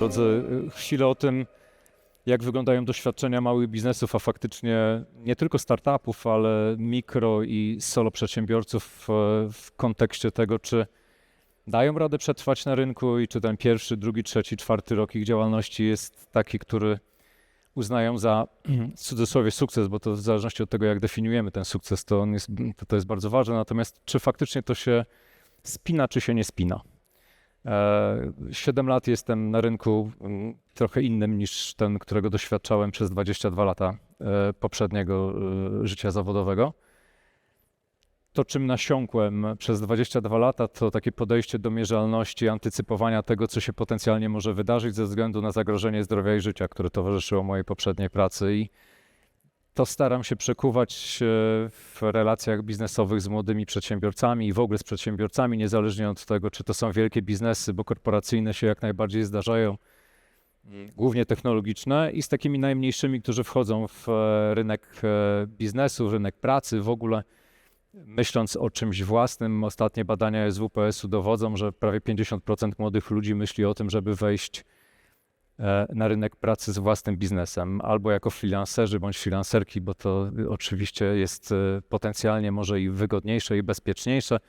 Drodzy, y, chwilę o tym, jak wyglądają doświadczenia małych biznesów, a faktycznie nie tylko startupów, ale mikro i solo przedsiębiorców w, w kontekście tego, czy dają radę przetrwać na rynku i czy ten pierwszy, drugi, trzeci, czwarty rok ich działalności jest taki, który uznają za w cudzysłowie sukces, bo to w zależności od tego, jak definiujemy ten sukces, to, jest, to jest bardzo ważne. Natomiast czy faktycznie to się spina, czy się nie spina? E, 7 lat jestem na rynku mm, trochę innym niż ten, którego doświadczałem przez 22 lata e, poprzedniego e, życia zawodowego. To, czym nasiąkłem przez 22 lata, to takie podejście do mierzalności, antycypowania tego, co się potencjalnie może wydarzyć ze względu na zagrożenie zdrowia i życia, które towarzyszyło mojej poprzedniej pracy. I to staram się przekuwać e, w relacjach biznesowych z młodymi przedsiębiorcami i w ogóle z przedsiębiorcami, niezależnie od tego, czy to są wielkie biznesy, bo korporacyjne się jak najbardziej zdarzają, głównie technologiczne, i z takimi najmniejszymi, którzy wchodzą w e, rynek e, biznesu, rynek pracy, w ogóle myśląc o czymś własnym. Ostatnie badania SWPS-u dowodzą, że prawie 50% młodych ludzi myśli o tym, żeby wejść na rynek pracy z własnym biznesem, albo jako freelancerzy bądź freelancerki, bo to oczywiście jest y, potencjalnie może i wygodniejsze i bezpieczniejsze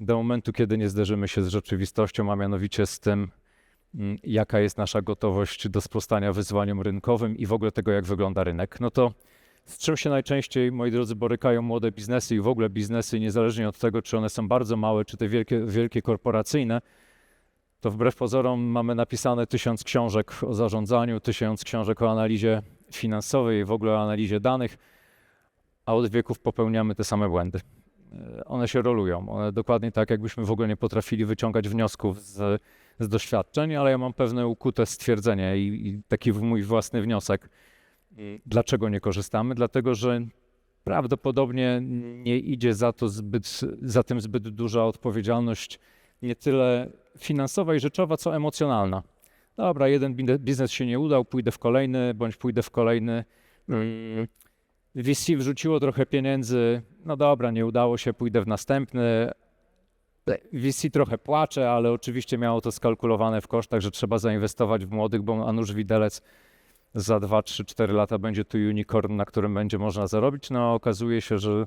do momentu, kiedy nie zderzymy się z rzeczywistością, a mianowicie z tym, mm, jaka jest nasza gotowość do sprostania wyzwaniom rynkowym i w ogóle tego, jak wygląda rynek. No to z czym się najczęściej, moi drodzy, borykają młode biznesy i w ogóle biznesy, niezależnie od tego, czy one są bardzo małe, czy te wielkie, wielkie korporacyjne, to wbrew pozorom mamy napisane tysiąc książek o zarządzaniu, tysiąc książek o analizie finansowej w ogóle o analizie danych, a od wieków popełniamy te same błędy. E, One się rolują, one dokładnie tak, jakbyśmy w ogóle nie potrafili wyciągać wniosków z, z doświadczeń, ale ja mam pewne ukute stwierdzenie i, i taki mój własny wniosek. Dlaczego nie korzystamy? Dlatego, że prawdopodobnie nie idzie za, to zbyt, za tym zbyt duża odpowiedzialność, nie tyle finansowa i rzeczowa, co emocjonalna. Dobra, jeden biznes się nie udał, pójdę w kolejny, bądź pójdę w kolejny. Mm, VC wrzuciło trochę pieniędzy, no dobra, nie udało się, pójdę w następny. VC trochę płacze, ale oczywiście miało to skalkulowane w kosztach, że trzeba zainwestować w młodych, bo a nuż widelec za 2, 3, 4 lata będzie tu unicorn, na którym będzie można zarobić. No a okazuje się, że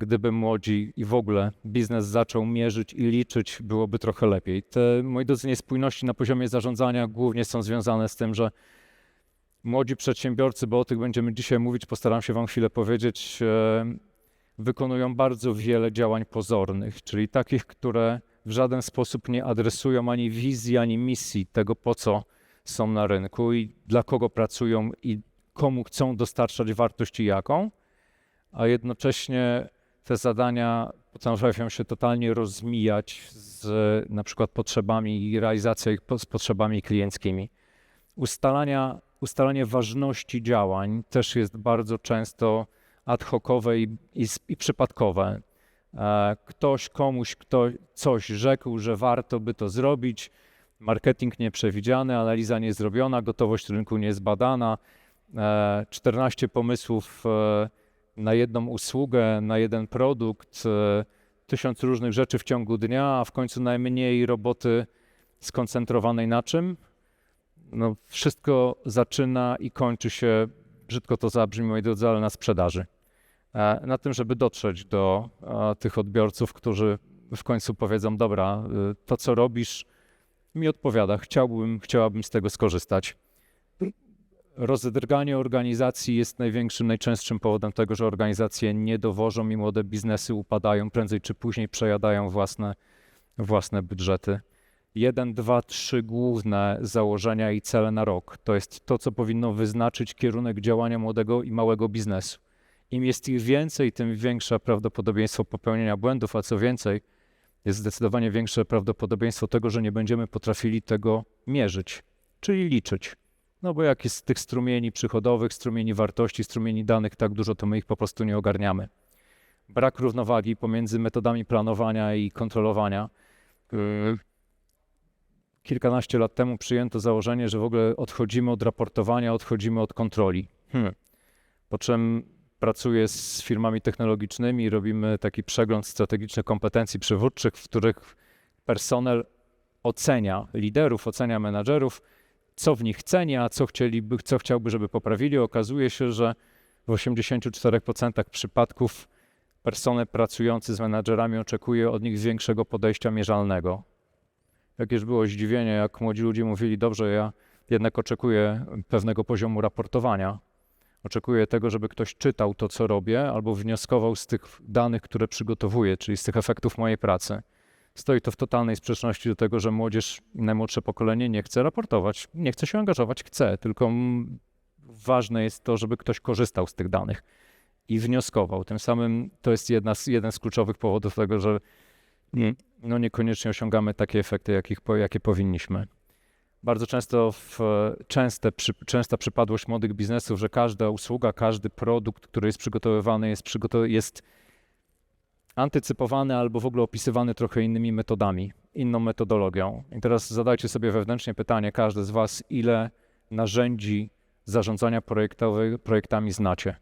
gdyby młodzi i w ogóle biznes zaczął mierzyć i liczyć, byłoby trochę lepiej. Te, moi drodzy, niespójności na poziomie zarządzania głównie są związane z tym, że młodzi przedsiębiorcy, bo o tych będziemy dzisiaj mówić, postaram się Wam chwilę powiedzieć, e, wykonują bardzo wiele działań pozornych, czyli takich, które w żaden sposób nie adresują ani wizji, ani misji tego, po co są na rynku i dla kogo pracują i komu chcą dostarczać wartość i jaką, a jednocześnie te zadania potrafią się totalnie rozmijać z na przykład potrzebami i realizacja ich z potrzebami klienckimi. Ustalania, ustalanie ważności działań też jest bardzo często ad hocowe i, i, i przypadkowe. E, Ktoś komuś kto, coś rzekł, że warto by to zrobić, marketing nieprzewidziany, analiza niezrobiona, gotowość rynku niezbadana, e, 14 pomysłów e, na jedną usługę, na jeden produkt, e, tysiąc różnych rzeczy w ciągu dnia, a w końcu najmniej roboty skoncentrowanej na czym? No, wszystko zaczyna i kończy się, brzydko to zabrzmi, moi drodzy, ale na sprzedaży. E, Na tym, żeby dotrzeć do e, tych odbiorców, którzy w końcu powiedzą: Dobra, to co robisz, mi odpowiada, chciałbym, chciałabym z tego skorzystać. Rozdrganie organizacji jest największym, najczęstszym powodem tego, że organizacje nie dowożą i młode biznesy upadają, prędzej czy później przejadają własne, własne budżety. Jeden, dwa, trzy główne założenia i cele na rok to jest to, co powinno wyznaczyć kierunek działania młodego i małego biznesu. Im jest ich więcej, tym większe prawdopodobieństwo popełnienia błędów, a co więcej, jest zdecydowanie większe prawdopodobieństwo tego, że nie będziemy potrafili tego mierzyć, czyli liczyć. No bo jak jest tych strumieni przychodowych, strumieni wartości, strumieni danych tak dużo, to my ich po prostu nie ogarniamy. Brak równowagi pomiędzy metodami planowania i kontrolowania. Yy, Kilkanaście lat temu przyjęto założenie, że w ogóle odchodzimy od raportowania, odchodzimy od kontroli. Hmm. Po czym pracuję z firmami technologicznymi, robimy taki przegląd strategicznych kompetencji przywódczych, w których personel ocenia liderów, ocenia menadżerów, co w nich ceni, a co, chcieliby, co chciałby, żeby poprawili. Okazuje się, że w 84% przypadków personel pracujący z menadżerami oczekuje od nich większego podejścia mierzalnego. Jakież było zdziwienie, jak młodzi ludzie mówili, dobrze, ja jednak oczekuję pewnego poziomu raportowania. Oczekuję tego, żeby ktoś czytał to, co robię, albo wnioskował z tych danych, które przygotowuję, czyli z tych efektów mojej pracy. Stoi to w totalnej sprzeczności do tego, że młodzież, najmłodsze pokolenie nie chce raportować, nie chce się angażować, chce, tylko ważne jest to, żeby ktoś korzystał z tych danych i wnioskował. Tym samym to jest jedna z, jeden z kluczowych powodów tego, że no niekoniecznie osiągamy takie efekty, jakich, jakie powinniśmy. Bardzo często w, częste, przy, częsta przypadłość młodych biznesów, że każda usługa, każdy produkt, który jest przygotowywany, jest, przygotow- jest antycypowany albo w ogóle opisywany trochę innymi metodami, inną metodologią. I teraz zadajcie sobie wewnętrznie pytanie, każdy z Was, ile narzędzi zarządzania projektami znacie?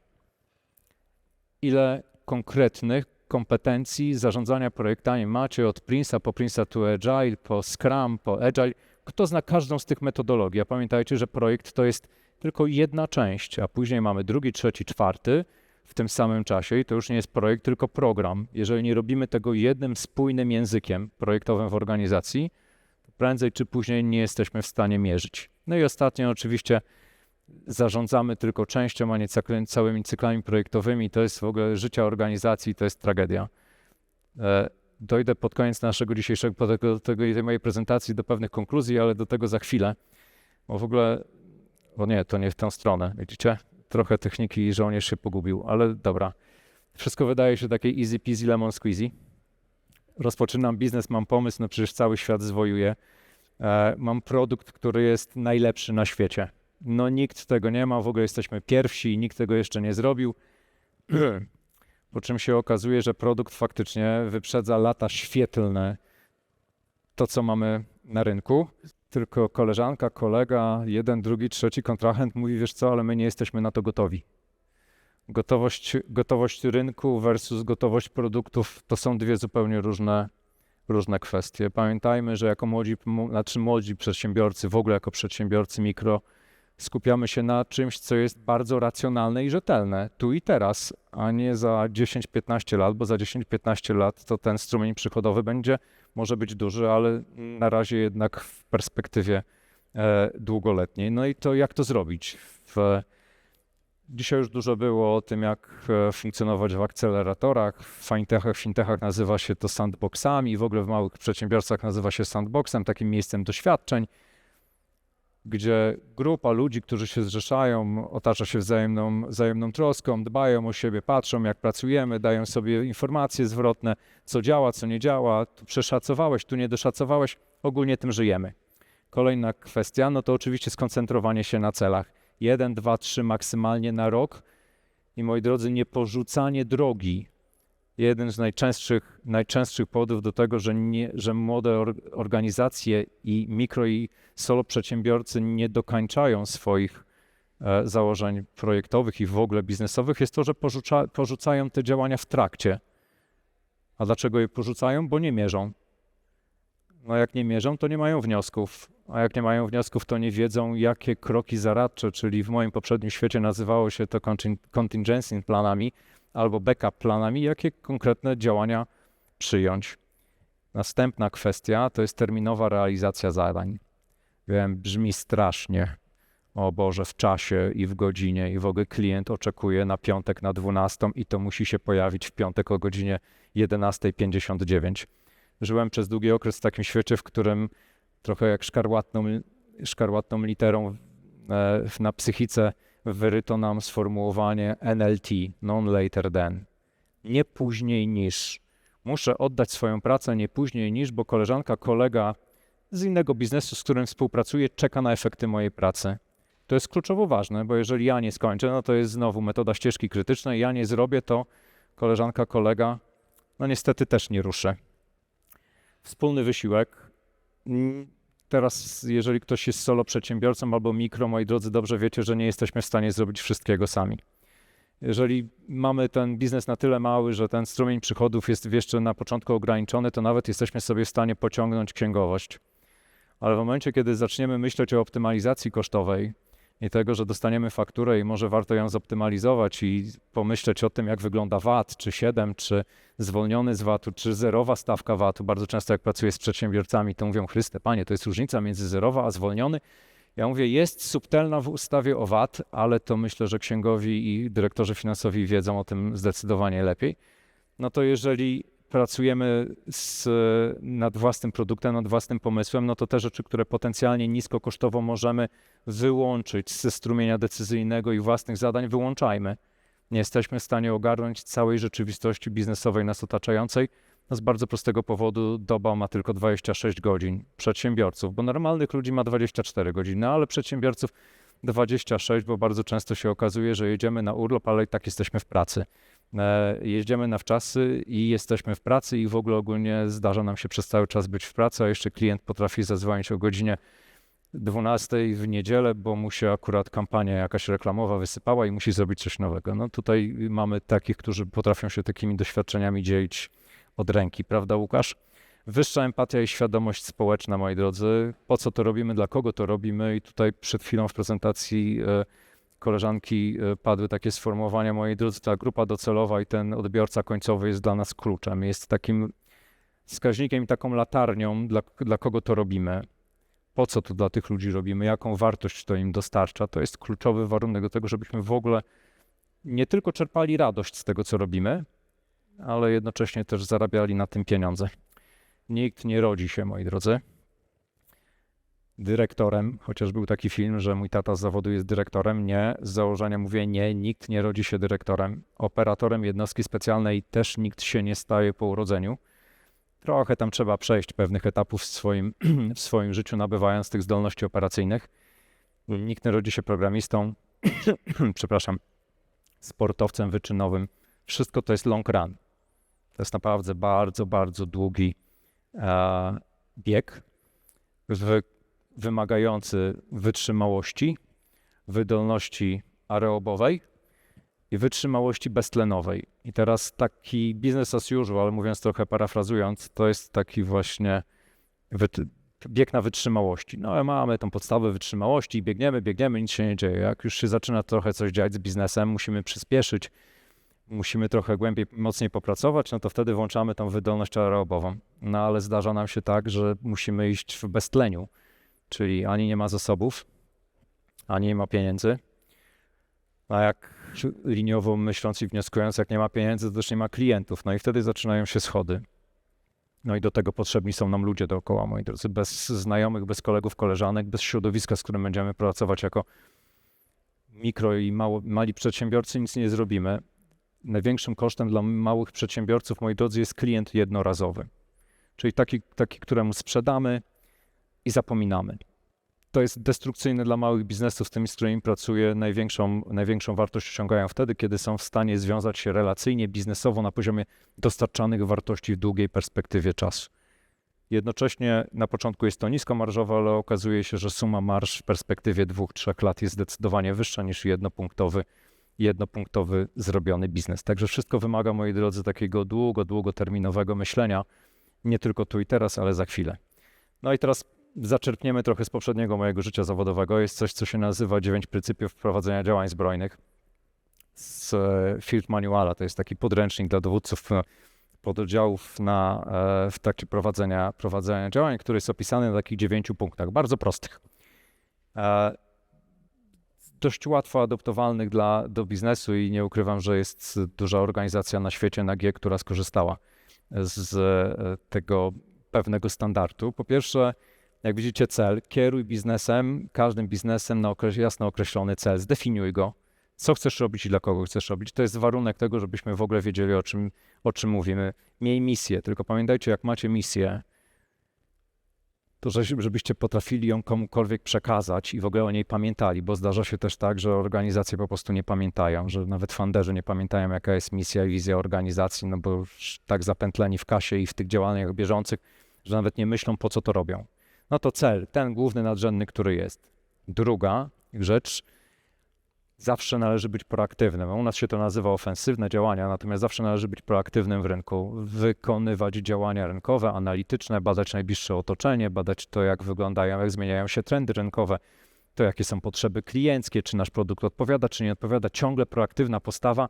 Ile konkretnych kompetencji zarządzania projektami macie od Prince'a po Prince'a to Agile, po Scrum, po Agile? Kto zna każdą z tych metodologii? A pamiętajcie, że projekt to jest tylko jedna część, a później mamy drugi, trzeci, czwarty w tym samym czasie i to już nie jest projekt, tylko program. Jeżeli nie robimy tego jednym spójnym językiem projektowym w organizacji, to prędzej czy później nie jesteśmy w stanie mierzyć. No i ostatnio oczywiście zarządzamy tylko częścią, a nie całymi cyklami projektowymi. To jest w ogóle życie organizacji, to jest tragedia. E, dojdę pod koniec naszego dzisiejszego, po tego, tego, tej mojej prezentacji do pewnych konkluzji, ale do tego za chwilę. Bo w ogóle, bo nie, to nie w tę stronę, widzicie? Trochę techniki i żołnierz się pogubił, ale dobra. Wszystko wydaje się takie easy peasy lemon squeezy. Rozpoczynam biznes, mam pomysł, no przecież cały świat zwojuje. E, mam produkt, który jest najlepszy na świecie no nikt tego nie ma, w ogóle jesteśmy pierwsi i nikt tego jeszcze nie zrobił. Po czym się okazuje, że produkt faktycznie wyprzedza lata świetlne to, co mamy na rynku. Tylko koleżanka, kolega, jeden, drugi, trzeci kontrahent mówi, wiesz co, ale my nie jesteśmy na to gotowi. Gotowość, gotowość rynku versus gotowość produktów to są dwie zupełnie różne, różne kwestie. Pamiętajmy, że jako młodzi, znaczy młodzi przedsiębiorcy, w ogóle jako przedsiębiorcy mikro, skupiamy się na czymś, co jest bardzo racjonalne i rzetelne, tu i teraz, a nie za 10-15 lat, bo za 10-15 lat to ten strumień przychodowy będzie, może być duży, ale na razie jednak w perspektywie e, długoletniej. No i to jak to zrobić? W, dzisiaj już dużo było o tym, jak e, funkcjonować w akceleratorach, w fintechach, w fintechach nazywa się to sandboxami, w ogóle w małych przedsiębiorstwach nazywa się sandboxem, takim miejscem doświadczeń gdzie grupa ludzi, którzy się zrzeszają, otacza się wzajemną, wzajemną troską, dbają o siebie, patrzą jak pracujemy, dają sobie informacje zwrotne, co działa, co nie działa, tu przeszacowałeś, tu nie doszacowałeś, ogólnie tym żyjemy. Kolejna kwestia, no to oczywiście skoncentrowanie się na celach. Jeden, dwa, trzy maksymalnie na rok i moi drodzy, nie porzucanie drogi, jeden z najczęstszych, najczęstszych powodów do tego, że, nie, że młode organizacje i mikro i solo przedsiębiorcy nie dokańczają swoich e, założeń projektowych i w ogóle biznesowych, jest to, że porzuca, porzucają te działania w trakcie. A dlaczego je porzucają? Bo nie mierzą. No jak nie mierzą, to nie mają wniosków. A jak nie mają wniosków, to nie wiedzą, jakie kroki zaradcze, czyli w moim poprzednim świecie nazywało się to contingency planami, albo backup planami, jakie konkretne działania przyjąć. Następna kwestia to jest terminowa realizacja zadań. Wiem, brzmi strasznie. O Boże, w czasie i w godzinie, i w ogóle klient oczekuje na piątek na 12 i to musi się pojawić w piątek o godzinie 11.59. Żyłem przez długi okres w takim świecie, w którym trochę jak szkarłatną, szkarłatną literą e, na psychice wyryto nam sformułowanie NLT, non later than. Nie później niż. Muszę oddać swoją pracę nie później niż, bo koleżanka, kolega z innego biznesu, z którym współpracuję, czeka na efekty mojej pracy. To jest kluczowo ważne, bo jeżeli ja nie skończę, no to jest znowu metoda ścieżki krytycznej, ja nie zrobię, to koleżanka, kolega, no niestety też nie ruszę. Wspólny wysiłek Teraz, jeżeli ktoś jest solo przedsiębiorcą albo mikro, moi drodzy, dobrze wiecie, że nie jesteśmy w stanie zrobić wszystkiego sami. Jeżeli mamy ten biznes na tyle mały, że ten strumień przychodów jest jeszcze na początku ograniczony, to nawet jesteśmy sobie w stanie pociągnąć księgowość. Ale w momencie, kiedy zaczniemy myśleć o optymalizacji kosztowej i tego, że dostaniemy fakturę i może warto ją zoptymalizować i pomyśleć o tym, jak wygląda VAT, czy 7, czy zwolniony z VAT-u, czy zerowa stawka VAT-u. Bardzo często jak pracuję z przedsiębiorcami, to mówią, Chryste, panie, to jest różnica między zerowa a zwolniony. Ja mówię, jest subtelna w ustawie o VAT, ale to myślę, że księgowi i dyrektorzy finansowi wiedzą o tym zdecydowanie lepiej. No to jeżeli pracujemy z, nad własnym produktem, nad własnym pomysłem, no to te rzeczy, które potencjalnie niskokosztowo możemy wyłączyć ze strumienia decyzyjnego i własnych zadań, wyłączajmy. Nie jesteśmy w stanie ogarnąć całej rzeczywistości biznesowej nas otaczającej. No z bardzo prostego powodu doba ma tylko 26 godzin przedsiębiorców, bo normalnych ludzi ma 24 godziny, ale przedsiębiorców 26, bo bardzo często się okazuje, że jedziemy na urlop, ale i tak jesteśmy w pracy. E, jeździmy na wczasy i jesteśmy w pracy i w ogóle ogólnie zdarza nam się przez cały czas być w pracy, a jeszcze klient potrafi zadzwonić o godzinie 12 w niedzielę, bo mu się akurat kampania jakaś reklamowa wysypała i musi zrobić coś nowego. No tutaj mamy takich, którzy potrafią się takimi doświadczeniami dzielić od ręki, prawda Łukasz? Wyższa empatia i świadomość społeczna, moi drodzy. Po co to robimy, dla kogo to robimy? I tutaj przed chwilą w prezentacji e, koleżanki e, padły takie sformułowania, moi drodzy, ta grupa docelowa i ten odbiorca końcowy jest dla nas kluczem. Jest takim wskaźnikiem i taką latarnią, dla, dla kogo to robimy. Po co to dla tych ludzi robimy, jaką wartość to im dostarcza. To jest kluczowy warunek do tego, żebyśmy w ogóle nie tylko czerpali radość z tego, co robimy, ale jednocześnie też zarabiali na tym pieniądze. Nikt nie rodzi się, moi drodzy, dyrektorem, chociaż był taki film, że mój tata z zawodu jest dyrektorem. Nie, z założenia mówię nie, nikt nie rodzi się dyrektorem. Operatorem jednostki specjalnej też nikt się nie staje po urodzeniu. Trochę tam trzeba przejść pewnych etapów w swoim, w swoim życiu, nabywając tych zdolności operacyjnych. Nikt nie rodzi się programistą, przepraszam, sportowcem wyczynowym. Wszystko to jest long run. To jest naprawdę bardzo, bardzo długi bieg, w, wymagający wytrzymałości, wydolności aerobowej i wytrzymałości beztlenowej. I teraz taki business as usual, mówiąc trochę parafrazując, to jest taki właśnie bieg na wytrzymałości. No mamy tą podstawę wytrzymałości, biegniemy, biegniemy, nic się nie dzieje. Jak już się zaczyna trochę coś dziać z biznesem, musimy przyspieszyć, musimy trochę głębiej, mocniej popracować, no to wtedy włączamy tą wydolność aerobową. No ale zdarza nam się tak, że musimy iść w beztleniu, czyli ani nie ma zasobów, ani nie ma pieniędzy, a jak liniowo myśląc i wnioskując, jak nie ma pieniędzy, to też nie ma klientów, no i wtedy zaczynają się schody. No i do tego potrzebni są nam ludzie dookoła, moi drodzy. Bez znajomych, bez kolegów, koleżanek, bez środowiska, z którym będziemy pracować jako mikro i mało, mali przedsiębiorcy, nic nie zrobimy największym kosztem dla małych przedsiębiorców, moi drodzy, jest klient jednorazowy. Czyli taki, taki, któremu sprzedamy i zapominamy. To jest destrukcyjne dla małych biznesów, z tymi, z którymi pracuję. Największą, największą wartość osiągają wtedy, kiedy są w stanie związać się relacyjnie, biznesowo na poziomie dostarczanych wartości w długiej perspektywie czasu. Jednocześnie na początku jest to niskomarżowe, ale okazuje się, że suma marż w perspektywie dwóch, trzech lat jest zdecydowanie wyższa niż jednopunktowy jednopunktowy zrobiony biznes. Także wszystko wymaga, moi drodzy, takiego długo, długoterminowego myślenia, nie tylko tu i teraz, ale za chwilę. No i teraz zaczerpniemy trochę z poprzedniego mojego życia zawodowego. Jest coś, co się nazywa dziewięć pryncypiów prowadzenia działań zbrojnych z e, Field Manuala. To jest taki podręcznik dla dowódców e, pododdziałów na, e, w trakcie prowadzenia, prowadzenia działań, który jest opisany na takich dziewięciu punktach, bardzo prostych dość łatwo adoptowalnych dla, do biznesu i nie ukrywam, że jest duża organizacja na świecie, na G, która skorzystała z e, tego pewnego standardu. Po pierwsze, jak widzicie cel, kieruj biznesem, każdym biznesem na jasno określony cel, zdefiniuj go, co chcesz robić i dla kogo chcesz robić. To jest warunek tego, żebyśmy w ogóle wiedzieli, o czym, o czym mówimy. Miej misję, tylko pamiętajcie, jak macie misję, to żebyście potrafili ją komukolwiek przekazać i w ogóle o niej pamiętali, bo zdarza się też tak, że organizacje po prostu nie pamiętają, że nawet funderzy nie pamiętają, jaka jest misja i wizja organizacji, no bo już tak zapętleni w kasie i w tych działaniach bieżących, że nawet nie myślą, po co to robią. No to cel, ten główny, nadrzędny, który jest. Druga rzecz, zawsze należy być proaktywnym. U nas się to nazywa ofensywne działania, natomiast zawsze należy być proaktywnym w rynku, wykonywać działania rynkowe, analityczne, badać najbliższe otoczenie, badać to, jak wyglądają, jak zmieniają się trendy rynkowe, to jakie są potrzeby klienckie, czy nasz produkt odpowiada, czy nie odpowiada. Ciągle proaktywna postawa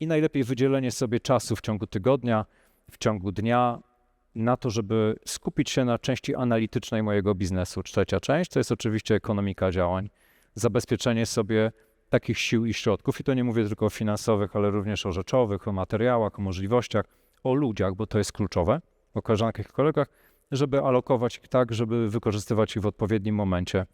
i najlepiej wydzielenie sobie czasu w ciągu tygodnia, w ciągu dnia na to, żeby skupić się na części analitycznej mojego biznesu. Trzecia część to jest oczywiście ekonomika działań, zabezpieczenie sobie takich sił i środków, i to nie mówię tylko o finansowych, ale również o rzeczowych, o materiałach, o możliwościach, o ludziach, bo to jest kluczowe, o koleżankach i kolegach, żeby alokować ich tak, żeby wykorzystywać ich w odpowiednim momencie,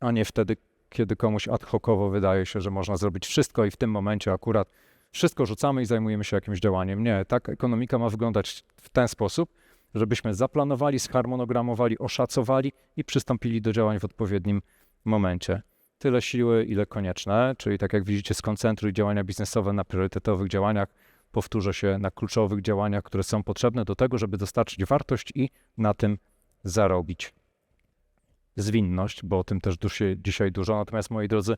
a nie wtedy, kiedy komuś ad hocowo wydaje się, że można zrobić wszystko i w tym momencie akurat wszystko rzucamy i zajmujemy się jakimś działaniem. Nie, tak ekonomika ma wyglądać w ten sposób, żebyśmy zaplanowali, zharmonogramowali, oszacowali i przystąpili do działań w odpowiednim momencie. Tyle siły, ile konieczne, czyli tak jak widzicie, skoncentruj działania biznesowe na priorytetowych działaniach, powtórzę się na kluczowych działaniach, które są potrzebne do tego, żeby dostarczyć wartość i na tym zarobić. Zwinność, bo o tym też dzisiaj dużo. Natomiast moi drodzy,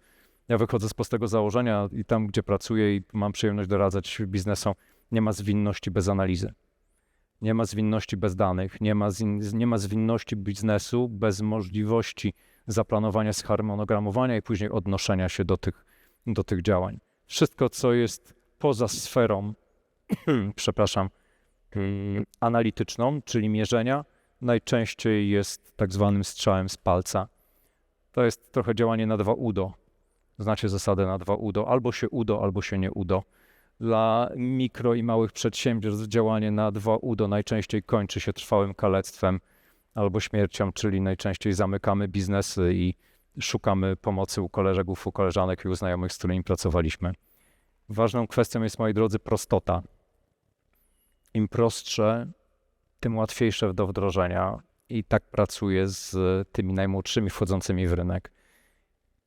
ja wychodzę z prostego założenia i tam, gdzie pracuję i mam przyjemność doradzać biznesom, nie ma zwinności bez analizy. Nie ma zwinności bez danych, nie ma, nie ma zwinności biznesu bez możliwości zaplanowania, zharmonogramowania i później odnoszenia się do tych, do tych działań. Wszystko, co jest poza sferą, przepraszam, analityczną, czyli mierzenia, najczęściej jest tak zwanym strzałem z palca. To jest trochę działanie na dwa udo. Znacie zasadę na dwa udo. Albo się udo, albo się nie udo. Dla mikro i małych przedsiębiorstw działanie na dwa udo najczęściej kończy się trwałym kalectwem albo śmiercią, czyli najczęściej zamykamy biznesy i szukamy pomocy u koleżegów, u koleżanek i u znajomych, z którymi pracowaliśmy. Ważną kwestią jest, moi drodzy, prostota. Im prostsze, tym łatwiejsze do wdrożenia i tak pracuję z tymi najmłodszymi wchodzącymi w rynek.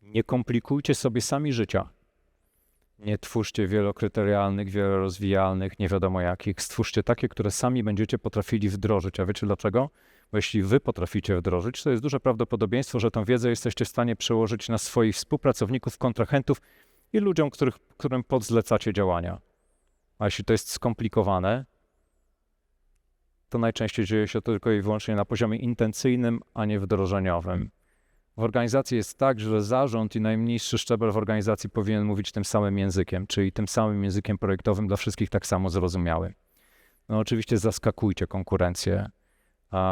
Nie komplikujcie sobie sami życia. Nie twórzcie wielokryterialnych, wielorozwijalnych, nie wiadomo jakich. Stwórzcie takie, które sami będziecie potrafili wdrożyć. A wiecie dlaczego? Bo jeśli wy potraficie wdrożyć, to jest duże prawdopodobieństwo, że tą wiedzę jesteście w stanie przełożyć na swoich współpracowników, kontrahentów i ludziom, których, którym podzlecacie działania. A jeśli to jest skomplikowane, to najczęściej dzieje się to tylko i wyłącznie na poziomie intencyjnym, a nie wdrożeniowym. W organizacji jest tak, że zarząd i najmniejszy szczebel w organizacji powinien mówić tym samym językiem, czyli tym samym językiem projektowym dla wszystkich tak samo zrozumiałym. No oczywiście zaskakujcie konkurencję,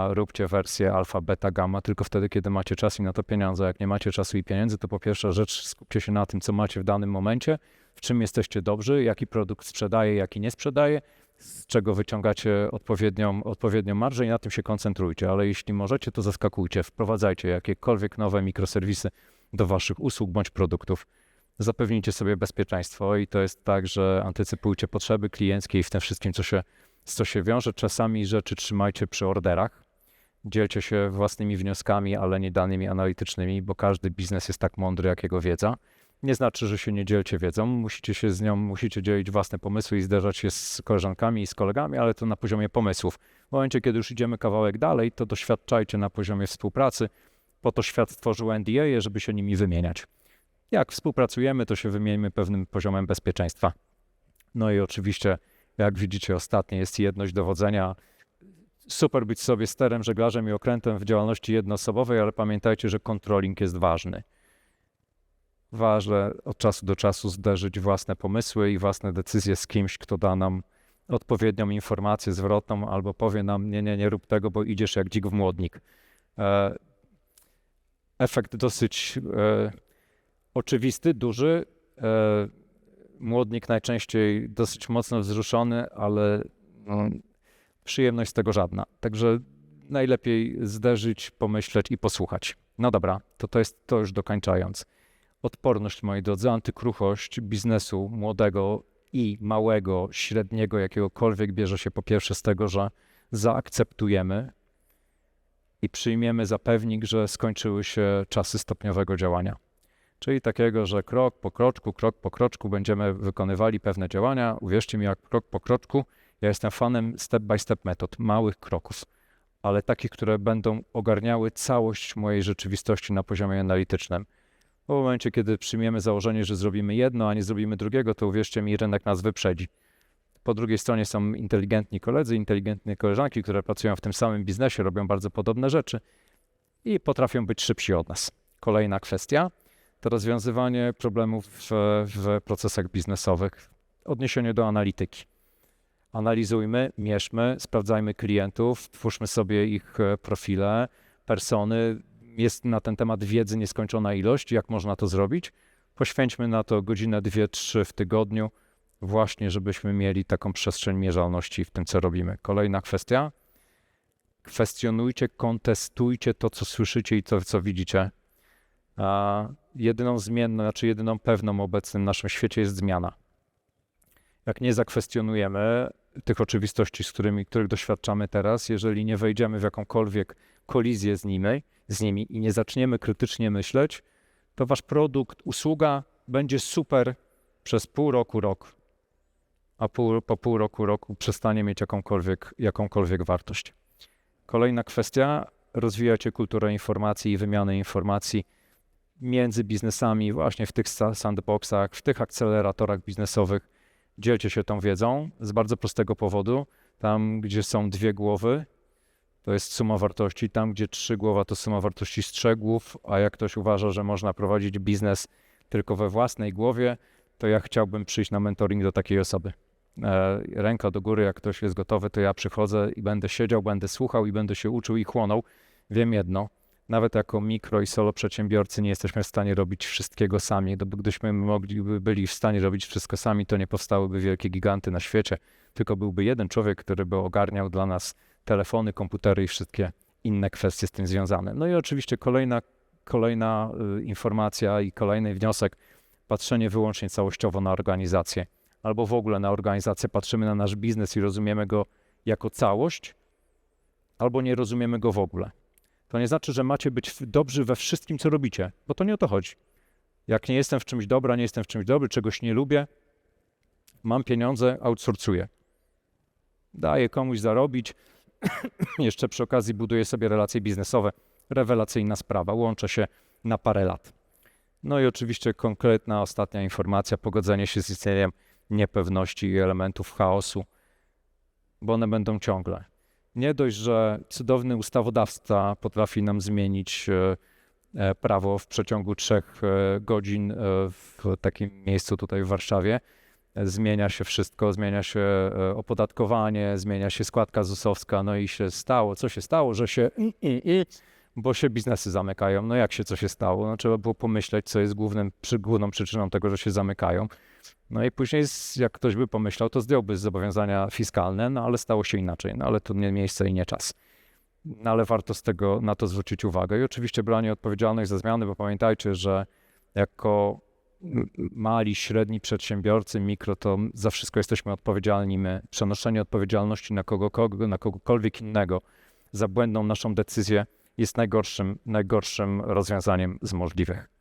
róbcie wersję alfa, beta, gamma tylko wtedy, kiedy macie czas i na to pieniądze. Jak nie macie czasu i pieniędzy, to po pierwsza rzecz skupcie się na tym, co macie w danym momencie, w czym jesteście dobrzy, jaki produkt sprzedaje, jaki nie sprzedaje, z czego wyciągacie odpowiednią, odpowiednią marżę i na tym się koncentrujcie. Ale jeśli możecie, to zaskakujcie, wprowadzajcie jakiekolwiek nowe mikroserwisy do waszych usług bądź produktów. Zapewnijcie sobie bezpieczeństwo i to jest tak, że antycypujcie potrzeby klienckie i w tym wszystkim, co się co się wiąże. Czasami rzeczy trzymajcie przy orderach. Dzielcie się własnymi wnioskami, ale nie danymi analitycznymi, bo każdy biznes jest tak mądry, jak jego wiedza. Nie znaczy, że się nie dzielcie wiedzą. Musicie się z nią, musicie dzielić własne pomysły i zderzać się z koleżankami i z kolegami, ale to na poziomie pomysłów. W momencie, kiedy już idziemy kawałek dalej, to doświadczajcie na poziomie współpracy. Po to świat stworzył NDA, żeby się nimi wymieniać. Jak współpracujemy, to się wymieńmy pewnym poziomem bezpieczeństwa. No i oczywiście jak widzicie, ostatnie jest jedność dowodzenia. Super być sobie sterem, żeglarzem i okrętem w działalności jednoosobowej, ale pamiętajcie, że kontroling jest ważny. Ważne od czasu do czasu zderzyć własne pomysły i własne decyzje z kimś, kto da nam odpowiednią informację zwrotną albo powie nam, nie, nie, nie rób tego, bo idziesz jak dzik w młodnik. E, efekt dosyć e, oczywisty, duży. E, młodnik najczęściej dosyć mocno wzruszony, ale no, przyjemność z tego żadna. Także najlepiej zderzyć, pomyśleć i posłuchać. No dobra, to to jest to już dokończając. Odporność, moi drodzy, antykruchość biznesu młodego i małego, średniego, jakiegokolwiek bierze się po pierwsze z tego, że zaakceptujemy i przyjmiemy za pewnik, że skończyły się czasy stopniowego działania czyli takiego, że krok po kroczku, krok po kroczku będziemy wykonywali pewne działania. Uwierzcie mi, jak krok po kroczku, ja jestem fanem step by step metod, małych kroków, ale takich, które będą ogarniały całość mojej rzeczywistości na poziomie analitycznym. W momencie, kiedy przyjmiemy założenie, że zrobimy jedno, a nie zrobimy drugiego, to uwierzcie mi, rynek nas wyprzedzi. Po drugiej stronie są inteligentni koledzy, inteligentne koleżanki, które pracują w tym samym biznesie, robią bardzo podobne rzeczy i potrafią być szybsi od nas. Kolejna kwestia to rozwiązywanie problemów w, w procesach biznesowych. Odniesienie do analityki. Analizujmy, mierzmy, sprawdzajmy klientów, twórzmy sobie ich e, profile, persony. Jest na ten temat wiedzy nieskończona ilość, jak można to zrobić. Poświęćmy na to godzinę, dwie, trzy w tygodniu, właśnie żebyśmy mieli taką przestrzeń mierzalności w tym, co robimy. Kolejna kwestia. Kwestionujcie, kontestujcie to, co słyszycie i to, co widzicie. Jedyną zmienną, znaczy jedyną pewną obecnym w naszym świecie jest zmiana. Jak nie zakwestionujemy tych oczywistości, z którymi, których doświadczamy teraz, jeżeli nie wejdziemy w jakąkolwiek kolizję z nimi, z nimi i nie zaczniemy krytycznie myśleć, to wasz produkt, usługa będzie super przez pół roku, rok, a pół, po pół roku, roku przestanie mieć jakąkolwiek, jakąkolwiek wartość. Kolejna kwestia, rozwijacie kulturę informacji i wymiany informacji między biznesami, właśnie w tych sandboxach, w tych akceleratorach biznesowych. Dzielcie się tą wiedzą z bardzo prostego powodu. Tam, gdzie są dwie głowy, to jest suma wartości. Tam, gdzie trzy głowa, to suma wartości z trzech głów. A jak ktoś uważa, że można prowadzić biznes tylko we własnej głowie, to ja chciałbym przyjść na mentoring do takiej osoby. E, ręka do góry, jak ktoś jest gotowy, to ja przychodzę i będę siedział, będę słuchał i będę się uczył i chłonął. Wiem jedno, nawet jako mikro i solo przedsiębiorcy nie jesteśmy w stanie robić wszystkiego sami. Gdybyśmy mogliby byli w stanie robić wszystko sami, to nie powstałyby wielkie giganty na świecie, tylko byłby jeden człowiek, który by ogarniał dla nas telefony, komputery i wszystkie inne kwestie z tym związane. No i oczywiście kolejna, kolejna y, informacja i kolejny wniosek, patrzenie wyłącznie całościowo na organizację, albo w ogóle na organizację, patrzymy na nasz biznes i rozumiemy go jako całość, albo nie rozumiemy go w ogóle. To nie znaczy, że macie być dobrzy we wszystkim, co robicie, bo to nie o to chodzi. Jak nie jestem w czymś dobra, nie jestem w czymś dobry, czegoś nie lubię, mam pieniądze, outsourcuję. Daję komuś zarobić, jeszcze przy okazji buduję sobie relacje biznesowe. Rewelacyjna sprawa, łączę się na parę lat. No i oczywiście konkretna ostatnia informacja, pogodzenie się z istnieniem niepewności i elementów chaosu, bo one będą ciągle. Nie dość, że cudowny ustawodawca potrafi nam zmienić e, e, prawo w przeciągu trzech e, godzin w takim miejscu tutaj w Warszawie. Zmienia się wszystko, zmienia się opodatkowanie, zmienia się składka ZUS-owska, no i się stało, co się stało, że się bo się biznesy zamykają. No jak się co się stało? No trzeba było pomyśleć, co jest głównym, główną przyczyną tego, że się zamykają. No i później, jak ktoś by pomyślał, to zdjąłby zobowiązania fiskalne, no ale stało się inaczej, no ale to nie miejsce i nie czas. No ale warto z tego na to zwrócić uwagę. I oczywiście branie odpowiedzialności za zmiany, bo pamiętajcie, że jako mali, średni przedsiębiorcy, mikro, to za wszystko jesteśmy odpowiedzialni my. Przenoszenie odpowiedzialności na kogokolwiek, na kogokolwiek innego za błędną naszą decyzję jest najgorszym, najgorszym rozwiązaniem z możliwych.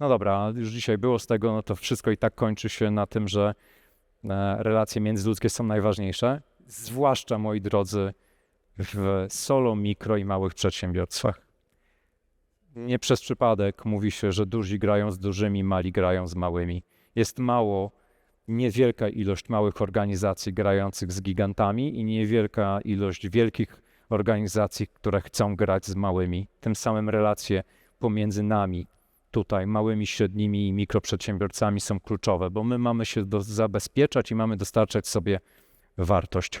No dobra, już dzisiaj było z tego, no to wszystko i tak kończy się na tym, że e, relacje międzyludzkie są najważniejsze, zwłaszcza moi drodzy w solo, mikro i małych przedsiębiorstwach. Nie przez przypadek mówi się, że duzi grają z dużymi, mali grają z małymi. Jest mało, niewielka ilość małych organizacji grających z gigantami i niewielka ilość wielkich organizacji, które chcą grać z małymi. Tym samym relacje pomiędzy nami, tutaj małymi, średnimi i mikroprzedsiębiorcami są kluczowe, bo my mamy się do, zabezpieczać i mamy dostarczać sobie wartość.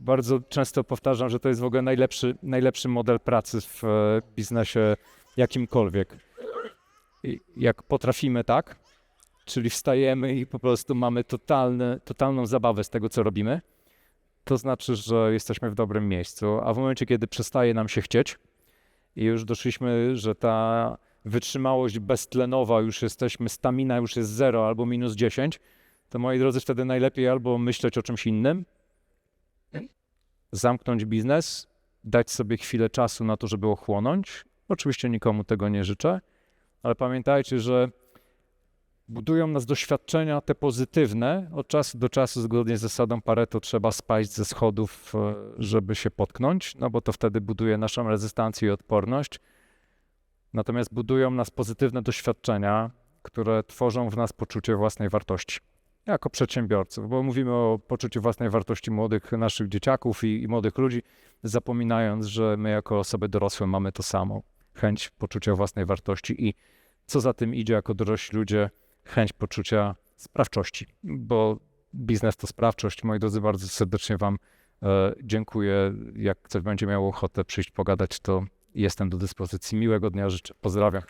Bardzo często powtarzam, że to jest w ogóle najlepszy, najlepszy model pracy w e, biznesie jakimkolwiek. Jak potrafimy tak, czyli wstajemy i po prostu mamy totalne, totalną zabawę z tego, co robimy, to znaczy, że jesteśmy w dobrym miejscu. A w momencie, kiedy przestaje nam się chcieć i już doszliśmy, że ta wytrzymałość beztlenowa, już jesteśmy, stamina już jest 0 albo minus 10, to moi drodzy, wtedy najlepiej albo myśleć o czymś innym, zamknąć biznes, dać sobie chwilę czasu na to, żeby ochłonąć. Oczywiście nikomu tego nie życzę, ale pamiętajcie, że budują nas doświadczenia te pozytywne. Od czasu do czasu, zgodnie z zasadą Pareto, trzeba spaść ze schodów, e, żeby się potknąć, no bo to wtedy buduje naszą rezystancję i odporność. Natomiast budują nas pozytywne doświadczenia, które tworzą w nas poczucie własnej wartości jako przedsiębiorców, bo mówimy o poczuciu własnej wartości młodych naszych dzieciaków i, i młodych ludzi, zapominając, że my jako osoby dorosłe mamy to samo. Chęć poczucia własnej wartości i co za tym idzie jako dorośli ludzie, chęć poczucia sprawczości, bo biznes to sprawczość. Moi drodzy, bardzo serdecznie Wam e, dziękuję. Jak ktoś będzie miał ochotę przyjść pogadać, to jestem do dyspozycji. Miłego dnia życzę. Pozdrawiam.